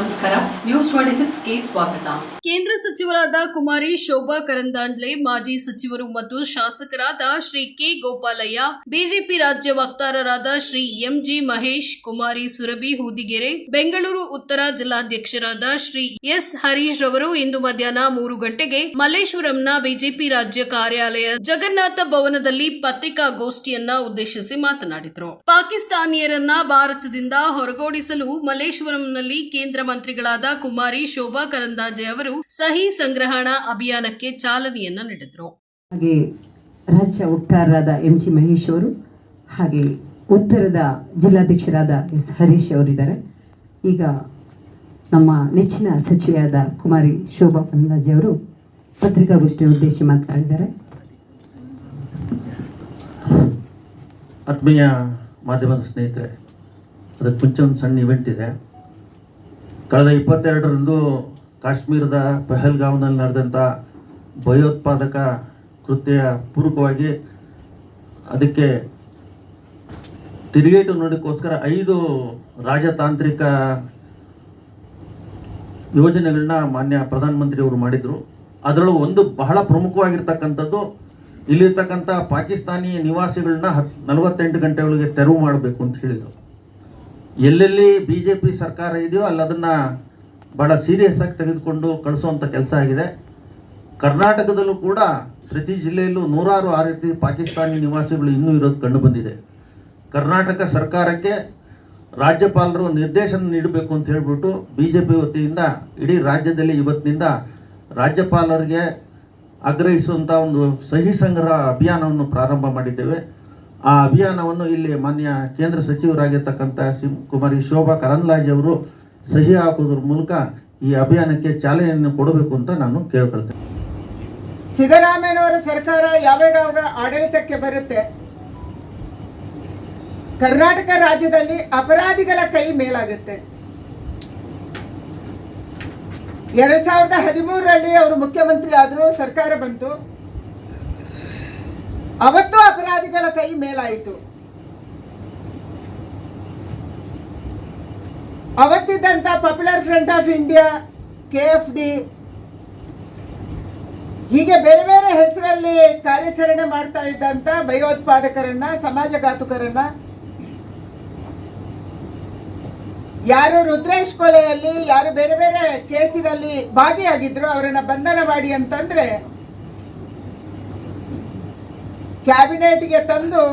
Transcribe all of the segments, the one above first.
ನಮಸ್ಕಾರ. News twenty ಸ್ವಾಗತ. ಕೇಂದ್ರ ಸಚಿವರಾದ ಕುಮಾರಿ ಶೋಭಾ ಕರಂದಾಂಡ್ಲೆ ಮಾಜಿ ಸಚಿವರು ಮತ್ತು ಶಾಸಕರಾದ ಶ್ರೀ ಕೆ ಗೋಪಾಲಯ್ಯ, ಬಿಜೆಪಿ ರಾಜ್ಯ ವಕ್ತಾರರಾದ ಶ್ರೀ ಎಂಜಿ ಮಹೇಶ್, ಕುಮಾರಿ ಸುರಭಿ ಹೂದಿಗೆರೆ, ಬೆಂಗಳೂರು ಉತ್ತರ ಜಿಲ್ಲಾಧ್ಯಕ್ಷರಾದ ಶ್ರೀ ಎಸ್ ಹರೀಶ್ ರವರು ಇಂದು ಮಧ್ಯಾಹ್ನ ಮೂರು ಗಂಟೆಗೆ ಮಲ್ಲೇಶ್ವರಂನ ಬಿಜೆಪಿ ರಾಜ್ಯ ಕಾರ್ಯಾಲಯ ಜಗನ್ನಾಥ ಭವನದಲ್ಲಿ ಪತ್ರಿಕಾಗೋಷ್ಠಿಯನ್ನ ಉದ್ದೇಶಿಸಿ ಮಾತನಾಡಿದರು. ಪಾಕಿಸ್ತಾನಿಯರನ್ನ ಭಾರತದಿಂದ ಹೊರಗೋಡಿಸಲು ಮಲ್ಲೇಶ್ವರಂನಲ್ಲಿ ಕೇಂದ್ರ ಮಂತ್ರಿಗಳಾದ ಕುಮಾರಿ ಶೋಭಾ ಕರಂದಾಜೆ ಅವರು ಸಹಿ ಸಂಗ್ರಹಣಾ ಅಭಿಯಾನಕ್ಕೆ ಚಾಲನೆಯನ್ನ ನೀಡಿದರು. ಹಾಗೆ ರಾಜ್ಯ ವಕ್ತಾರರಾದ ಎಂ ಜಿ ಮಹೇಶ್ ಅವರು ಹಾಗೆ ಉತ್ತರದ ಜಿಲ್ಲಾಧ್ಯಕ್ಷರಾದ ಎಸ್ ಹರೀಶ್ ಅವರಿದ್ದಾರೆ. ಈಗ ನಮ್ಮ ನೆಚ್ಚಿನ ಸಚಿವೆಯಾದ ಕುಮಾರಿ ಶೋಭಾ ಕರಂದಾಜೆ ಅವರು ಪತ್ರಿಕಾಗೋಷ್ಠಿ ಉದ್ದೇಶಿ ಮಾತನಾಡಿದ್ದಾರೆ. ಆತ್ಮೀಯ ಮಾಧ್ಯಮದ ಸ್ನೇಹಿತರೆ ಅದಕ್ಕೆ ಮುಂಚೆ ಒಂದು ಸಣ್ಣ ಇವೆಂಟ್ ಇದೆ. ಕಳೆದ ಇಪ್ಪತ್ತೆರಡರಂದು ಕಾಶ್ಮೀರದ ಪೆಹಲ್ಗಾಂವ್ನಲ್ಲಿ ನಡೆದಂಥ ಭಯೋತ್ಪಾದಕ ಕೃತ್ಯ ಪೂರ್ವಕವಾಗಿ ಅದಕ್ಕೆ ತಿರುಗೇಟು ನೋಡೋಕ್ಕೋಸ್ಕರ ಐದು ರಾಜತಾಂತ್ರಿಕ ಯೋಜನೆಗಳನ್ನ ಮಾನ್ಯ ಪ್ರಧಾನಮಂತ್ರಿಯವರು ಮಾಡಿದರು. ಅದರಲ್ಲೂ ಒಂದು ಬಹಳ ಪ್ರಮುಖವಾಗಿರ್ತಕ್ಕಂಥದ್ದು ಇಲ್ಲಿರ್ತಕ್ಕಂಥ ಪಾಕಿಸ್ತಾನಿ ನಿವಾಸಿಗಳನ್ನ ಹತ್ ನಲವತ್ತೆಂಟು ಗಂಟೆ ತೆರವು ಮಾಡಬೇಕು ಅಂತ ಹೇಳಿದರು. ಎಲ್ಲೆಲ್ಲಿ ಬಿ ಜೆ ಪಿ ಸರ್ಕಾರ ಇದೆಯೋ ಅಲ್ಲಿ ಅದನ್ನು ಭಾಳ ಸೀರಿಯಸ್ ಆಗಿ ತೆಗೆದುಕೊಂಡು ಕಳಿಸುವಂಥ ಕೆಲಸ ಆಗಿದೆ. ಕರ್ನಾಟಕದಲ್ಲೂ ಕೂಡ ಪ್ರತಿ ಜಿಲ್ಲೆಯಲ್ಲೂ ನೂರಾರು ಆ ರೀತಿ ಪಾಕಿಸ್ತಾನಿ ನಿವಾಸಿಗಳು ಇನ್ನೂ ಇರೋದು ಕಂಡುಬಂದಿದೆ ಕರ್ನಾಟಕ ಸರ್ಕಾರಕ್ಕೆ ರಾಜ್ಯಪಾಲರು ನಿರ್ದೇಶನ ನೀಡಬೇಕು ಅಂತ ಹೇಳಿಬಿಟ್ಟು ಬಿ ಜೆ ಪಿ ವತಿಯಿಂದ ಇಡೀ ರಾಜ್ಯದಲ್ಲಿ ಇವತ್ತಿನಿಂದ ರಾಜ್ಯಪಾಲರಿಗೆ ಆಗ್ರಹಿಸುವಂಥ ಒಂದು ಸಹಿ ಸಂಗ್ರಹ ಅಭಿಯಾನವನ್ನು ಪ್ರಾರಂಭ ಮಾಡಿದ್ದೇವೆ. ಆ ಅಭಿಯಾನವನ್ನು ಇಲ್ಲಿ ಮಾನ್ಯ ಕೇಂದ್ರ ಸಚಿವರಾಗಿರ್ತಕ್ಕಂಥ ಸಿ ಕುಮಾರಿ ಶೋಭಾ ಕರಂದ್ಲಾಜೆ ಅವರು ಸಹಿ ಹಾಕೋದ್ರ ಮೂಲಕ ಈ ಅಭಿಯಾನಕ್ಕೆ ಚಾಲನೆಯನ್ನು ಕೊಡಬೇಕು ಅಂತ ನಾನು ಕೇಳ್ಕೊಳ್ತೇನೆ. ಸಿದ್ದರಾಮಯ್ಯನವರ ಸರ್ಕಾರ ಯಾವಾಗ ಆಡಳಿತಕ್ಕೆ ಬರುತ್ತೆ? ಕರ್ನಾಟಕ ರಾಜ್ಯದಲ್ಲಿ ಅಪರಾಧಿಗಳ ಕೈ ಮೇಲಾಗುತ್ತೆ. ಎರಡ್ ಸಾವಿರದ ಹದಿಮೂರರಲ್ಲಿ ಅವರು ಮುಖ್ಯಮಂತ್ರಿ ಆದರೂ ಸರ್ಕಾರ ಬಂತು. ಅವತ್ತು ಅಪರಾಧಿಗಳ ಕೈ ಮೇಲಾಯಿತು. ಅವತ್ತಿದ್ದಂತ popular front of India K F D ಹೀಗೆ ಬೇರೆ ಬೇರೆ ಹೆಸರಲ್ಲಿ ಕಾರ್ಯಾಚರಣೆ ಮಾಡ್ತಾ ಇದ್ದಂತ ಭಯೋತ್ಪಾದಕರನ್ನ, ಸಮಾಜಘಾತುಕರನ್ನ, ಯಾರು ರುದ್ರೇಶ್ ಕೊಲೆಯಲ್ಲಿ, ಯಾರು ಬೇರೆ ಬೇರೆ ಕೇಸಿನಲ್ಲಿ ಭಾಗಿಯಾಗಿದ್ರು, ಅವರನ್ನ ಬಂಧನ ಮಾಡಿ ಅಂತಂದ್ರೆ ಕ್ಯಾಬಿನೆಟ್ಗೆ ತಂದು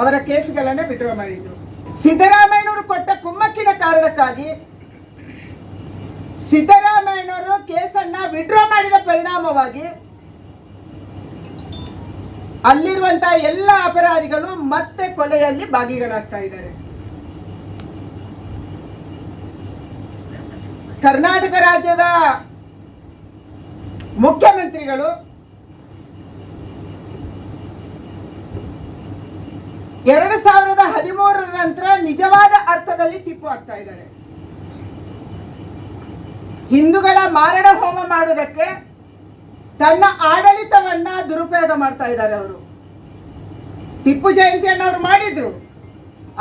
ಅವರ ಕೇಸ್ಗಳನ್ನ ವಿಡ್ರಾ ಮಾಡಿದ್ರು. ಸಿದ್ದರಾಮಯ್ಯನವರು ಕೊಟ್ಟ ಕುಮ್ಮಕ್ಕಿನ ಕಾರಣಕ್ಕಾಗಿ ಸಿದ್ದರಾಮಯ್ಯನವರು ಕೇಸನ್ನ ವಿಡ್ರಾ ಮಾಡಿದ ಪರಿಣಾಮವಾಗಿ ಅಲ್ಲಿರುವಂತ ಎಲ್ಲ ಅಪರಾಧಿಗಳು ಮತ್ತೆ ಕೊಲೆಯಲ್ಲಿ ಭಾಗಿಗಳಾಗ್ತಾ ಇದ್ದಾರೆ. ಕರ್ನಾಟಕ ರಾಜ್ಯದ ಮುಖ್ಯಮಂತ್ರಿಗಳು ಎರಡು ಸಾವಿರದ ಹದಿಮೂರರ ನಂತರ ನಿಜವಾದ ಅರ್ಥದಲ್ಲಿ ಟಿಪ್ಪು ಆಗ್ತಾ ಇದ್ದಾರೆ. ಹಿಂದೂಗಳ ಮಾರಣ ಹೋಮ ಮಾಡುವುದಕ್ಕೆ ತನ್ನ ಆಡಳಿತವನ್ನ ದುರುಪಯೋಗ ಮಾಡ್ತಾ ಇದ್ದಾರೆ ಅವರು. ಟಿಪ್ಪು ಜಯಂತಿಯನ್ನು ಅವರು ಮಾಡಿದ್ರು.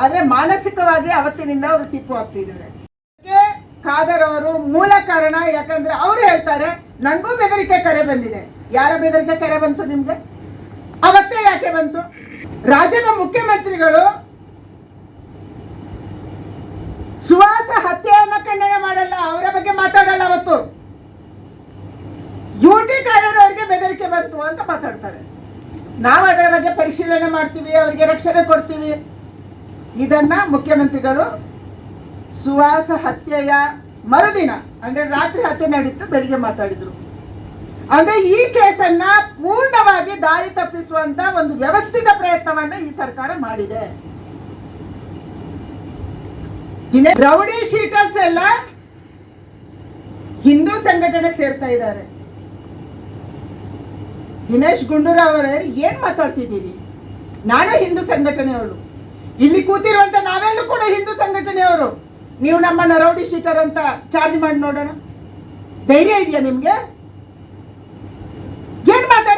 ಆದ್ರೆ ಮಾನಸಿಕವಾಗಿ ಅವತ್ತಿನಿಂದ ಅವರು ಟಿಪ್ಪು ಆಗ್ತಿದ್ದಾರೆ ಖಾದರ್ ಅವರು ಮೂಲ ಕಾರಣ, ಯಾಕಂದ್ರೆ ಅವರು ಹೇಳ್ತಾರೆ, ನಂಗೂ ಬೆದರಿಕೆ ಕರೆ ಬಂದಿದೆ. ಯಾರ ಬೆದರಿಕೆ ಕರೆ ಬಂತು ನಿಮ್ಗೆ? ಅವತ್ತೇ ಯಾಕೆ ಬಂತು? ರಾಜ್ಯದ ಮುಖ್ಯಮಂತ್ರಿಗಳು ಸುವಾಸ ಹತ್ಯೆಯನ್ನ ಖಂಡನೆ ಮಾಡಲ್ಲ, ಅವರ ಬಗ್ಗೆ ಮಾತಾಡಲ್ಲ ಅವತ್ತು. ಯುಟಿ ಅವರಿಗೆ ಬೆದರಿಕೆ ಬಂತು ಅಂತ ಮಾತಾಡ್ತಾರೆ. ನಾವು ಅದರ ಬಗ್ಗೆ ಪರಿಶೀಲನೆ ಮಾಡ್ತೀವಿ, ಅವರಿಗೆ ರಕ್ಷಣೆ ಕೊಡ್ತೀವಿ. ಇದನ್ನ ಮುಖ್ಯಮಂತ್ರಿಗಳು ಸುವಾಸ ಹತ್ಯೆಯ ಮರುದಿನ, ಅಂದ್ರೆ ರಾತ್ರಿ ಹತ್ಯೆ ನಡೀತು ಬೆಳಿಗ್ಗೆ ಮಾತಾಡಿದ್ರು. ಅಂದ್ರೆ ಈ ಕೇಸನ್ನ ಪೂರ್ಣವಾಗಿ ದಾರಿ ತಪ್ಪಿಸುವಂತ ಒಂದು ವ್ಯವಸ್ಥಿತ ಪ್ರಯತ್ನವನ್ನ ಈ ಸರ್ಕಾರ ಮಾಡಿದೆ. ರೌಡಿ ಶೀಟರ್ಸ್ ಎಲ್ಲ ಹಿಂದೂ ಸಂಘಟನೆ ಸೇರ್ತಾ ಇದ್ದಾರೆ. ದಿನೇಶ್ ಗುಂಡೂರಾವ್ ಅವರೇ, ಏನ್ ಮಾತಾಡ್ತಿದ್ದೀರಿ? ನಾನು ಹಿಂದೂ ಸಂಘಟನೆಯವರು ಇಲ್ಲಿ ಕೂತಿರುವಂತ ನಾವೆಲ್ಲೂ ಕೂಡ ಹಿಂದೂ ಸಂಘಟನೆಯವರು. ನೀವು ನಮ್ಮನ್ನ ರೌಡಿ ಶೀಟರ್ ಅಂತ ಚಾರ್ಜ್ ಮಾಡಿ ನೋಡೋಣ. ಧೈರ್ಯ ಇದೆಯಾ ನಿಮ್ಗೆ?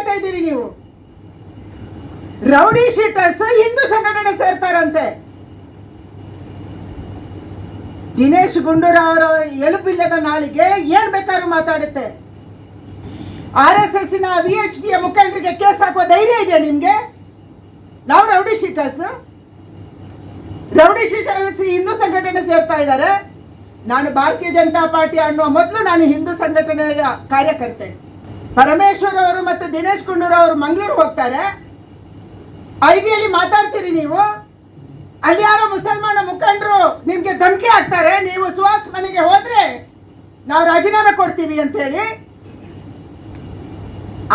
ಮಾತಾಡ್ತಾ ಇದ್ದೀರಿ ನೀವು? ರೌಡಿ ಶೀಟರ್ಸ್ ಹಿಂದೂ ಸಂಘಟನೆ ಸೇರ್ತಾರಂತೆ. ದಿನೇಶ್ ಗುಂಡೂರಾವ್ ಅವರ ಎಲುಬಿಲ್ಲದ ನಾಳಿಗೆ ಏನ್ ಬೇಕಾದ್ರೂ ಮಾತಾಡುತ್ತೆ. ಆರ್ ಎಸ್ ಎಸ್ನ ವಿ ಎಚ್ ಪಿಯ ಮುಖಂಡರಿಗೆ ಕೇಸ್ ಹಾಕುವ ಧೈರ್ಯ ಇದೆಯಾ ನಿಮ್ಗೆ? ನಾವು rowdy sheeters. Rowdy sheeters Hindu ಸಂಘಟನೆ ಸೇರ್ತಾ ಇದ್ದಾರೆ. ನಾನು ಭಾರತೀಯ ಜನತಾ ಪಾರ್ಟಿ ಅನ್ನೋ ಮೊದಲು ನಾನು ಹಿಂದೂ ಸಂಘಟನೆಯ ಕಾರ್ಯಕರ್ತೆ. ಪರಮೇಶ್ವರ್ ಅವರು ಮತ್ತು ದಿನೇಶ್ ಗುಂಡೂರಾವ್ ಅವರು ಮಂಗಳೂರು ಹೋಗ್ತಾರೆ. ಐ ಅಲ್ಲಿ ಮಾತಾಡ್ತೀರಿ ನೀವು? ಅಲ್ಲಿ ಯಾರೋ ಮುಸಲ್ಮಾನ ಮುಖಂಡರು ನಿಮ್ಗೆ ಧಮಕಿ ಹಾಕ್ತಾರೆ. ನೀವು ಸುಹಾಸ್ ಮನೆಗೆ ಹೋದ್ರೆ ನಾವು ರಾಜೀನಾಮೆ ಕೊಡ್ತೀವಿ ಅಂತ ಹೇಳಿ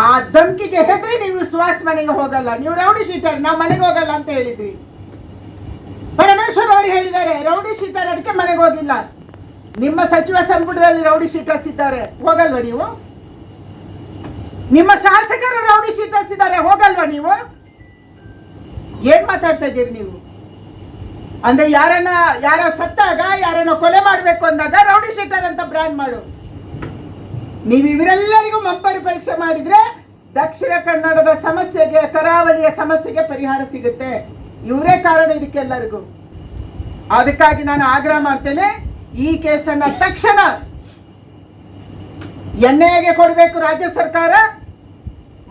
ಆ ಧಮಕಿಗೆ ಹೆದರಿ ನೀವು ಸುಹಾಸ್ ಮನೆಗೆ ಹೋಗಲ್ಲ. ನೀವು ರೌಡಿ ಶೀಟರ್, ನಾವು ಮನೆಗೆ ಹೋಗಲ್ಲ ಅಂತ ಹೇಳಿದ್ವಿ. ಪರಮೇಶ್ವರ್ ಅವರು ಹೇಳಿದ್ದಾರೆ, ರೌಡಿ ಶೀಟರ್, ಅದಕ್ಕೆ ಮನೆಗೆ ಹೋಗಿಲ್ಲ. ನಿಮ್ಮ ಸಚಿವ ಸಂಪುಟದಲ್ಲಿ ರೌಡಿ ಶೀಟರ್ಸ್ ಇದ್ದಾರೆ. ಹೋಗಲ್ವ ನೀವು? ನಿಮ್ಮ ಶಾಸಕರು ರೌಡಿ ಶೀಟ್ ಹಚ್ಚಿದ್ದಾರೆ, ಹೋಗಲ್ವಾ ನೀವು? ಏನ್ ಮಾತಾಡ್ತಾ ಇದ್ದೀರಿ ನೀವು? ಅಂದ್ರೆ ಯಾರನ್ನ, ಯಾರ ಸತ್ತಾಗ, ಯಾರನ್ನ ಕೊಲೆ ಮಾಡಬೇಕು ಅಂದಾಗ ರೌಡಿ ಶೀಟರ್ ಅಂತ ಬ್ರ್ಯಾಂಡ್ ಮಾಡು. ನೀವು ಇವರೆಲ್ಲರಿಗೂ ಮಂಪರಿ ಪರೀಕ್ಷೆ ಮಾಡಿದ್ರೆ ದಕ್ಷಿಣ ಕನ್ನಡದ ಸಮಸ್ಯೆಗೆ, ಕರಾವಳಿಯ ಸಮಸ್ಯೆಗೆ ಪರಿಹಾರ ಸಿಗುತ್ತೆ. ಇವರೇ ಕಾರಣ ಇದಕ್ಕೆಲ್ಲರಿಗೂ. ಅದಕ್ಕಾಗಿ ನಾನು ಆಗ್ರಹ ಮಾಡ್ತೇನೆ, ಈ ಕೇಸನ್ನ ತಕ್ಷಣ ಎನ್ಐಎಗೆ ಕೊಡಬೇಕು ರಾಜ್ಯ ಸರ್ಕಾರ.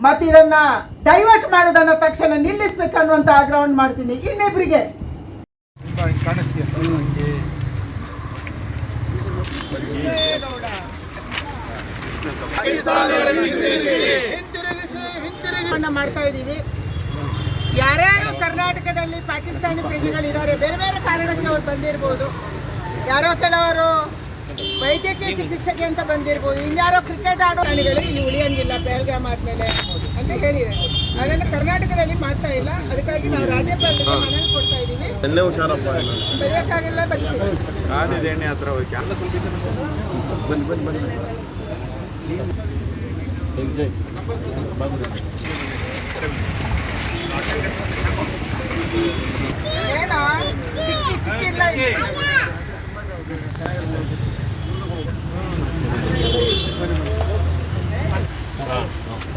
ಮತ್ತು ಇದನ್ನ ಡೈವರ್ಟ್ ಮಾಡೋದನ್ನ ತಕ್ಷಣ ನಿಲ್ಲಿಸ್ಬೇಕು ಅನ್ನುವಂತ ಆಗ್ರಹವನ್ನು ಮಾಡ್ತೀನಿ. ಇನ್ನಿಬ್ರಿಗೆ. ಮಾಡ್ತಾ ಇದ್ದೀವಿ. ಯಾರ್ಯಾರು ಕರ್ನಾಟಕದಲ್ಲಿ ಪಾಕಿಸ್ತಾನಿ ಪ್ರಜೆಗಳಿದ್ದಾರೆ, ಬೇರೆ ಬೇರೆ ಕಾರಣಕ್ಕೆ ಅವ್ರು ಬಂದಿರ್ಬೋದು. ಯಾರೋ ಕೆಲವರು ವೈದ್ಯಕೀಯ ಚಿಕಿತ್ಸೆಗೆ ಅಂತ ಬಂದಿರ್ಬೋದು. ಇನ್ಯಾರೋ ಕ್ರಿಕೆಟ್ ಆಡೋ ಪ್ರಾಣಿಗಳು ಇಲ್ಲಿ ಉಳಿಯಂಗಿಲ್ಲ ಬೆಳಗಾಮ್ ಆದ್ಮೇಲೆ ಅಂತ ಹೇಳಿದೆ ಅದನ್ನು ಕರ್ನಾಟಕದಲ್ಲಿ ಮಾಡ್ತಾ ಇಲ್ಲ. ಅದಕ್ಕಾಗಿ ನಾವು ರಾಜ್ಯಪಾಲರಿಗೆ ಮನವಿ ಕೊಡ್ತಾ ಇದ್ದೀನಿ ಕಾದಿದೆ ಎಣ್ಣೆ ಹತ್ರ ಹೋಗಿ ಏನೋ?